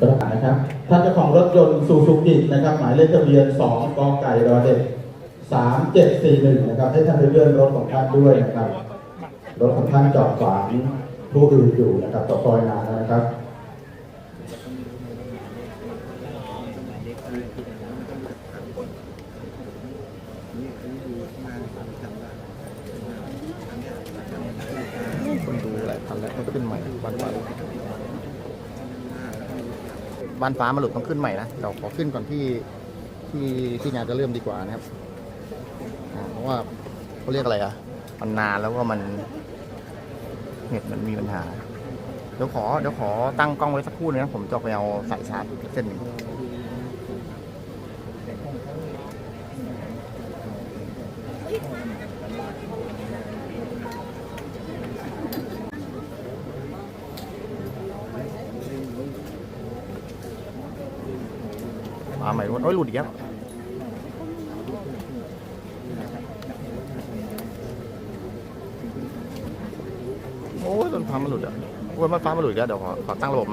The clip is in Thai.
ประกาศนะครับ ท่านเจ้าของรถยนต์ซูซูกินะครับ หมายเลขทะเบียน 2 กไก่รอเด็ก3741 นะครับ ให้ท่านไปเลื่อนรถของท่านด้วยนะครับ รถของท่านจอดขวางผู้อื่นอยู่นะครับต่อคอยนานนะครับคนดูหลายพันแล้วต้องขึ้นใหม่บ้านฟ้า บ้านฟ้ามาหลุดต้องขึ้นใหม่นะเดี๋ยวขอขึ้นก่อนที่ที่ที่งานจะเริ่มดีกว่านะครับอ่าเพราะว่าเขาเรียกอะไรอะมันนานแล้วก็มันเน็ตมันมีปัญหา เดี๋ยวขอเดี๋ยวขอตั้งกล้องไว้สักครู่นึงนะผมจะไปเอาสายชาร์จอีกเส้นหนึ่ง มาใหม่ว่าโอ้ยหลุดอีกแล้วโอ้ยต้นฟ้ามันหลุดอะโอ้ยมันฟ้ามันหลุดอีกแล้วเดี๋ยวขอขอตั้งระบบใหม่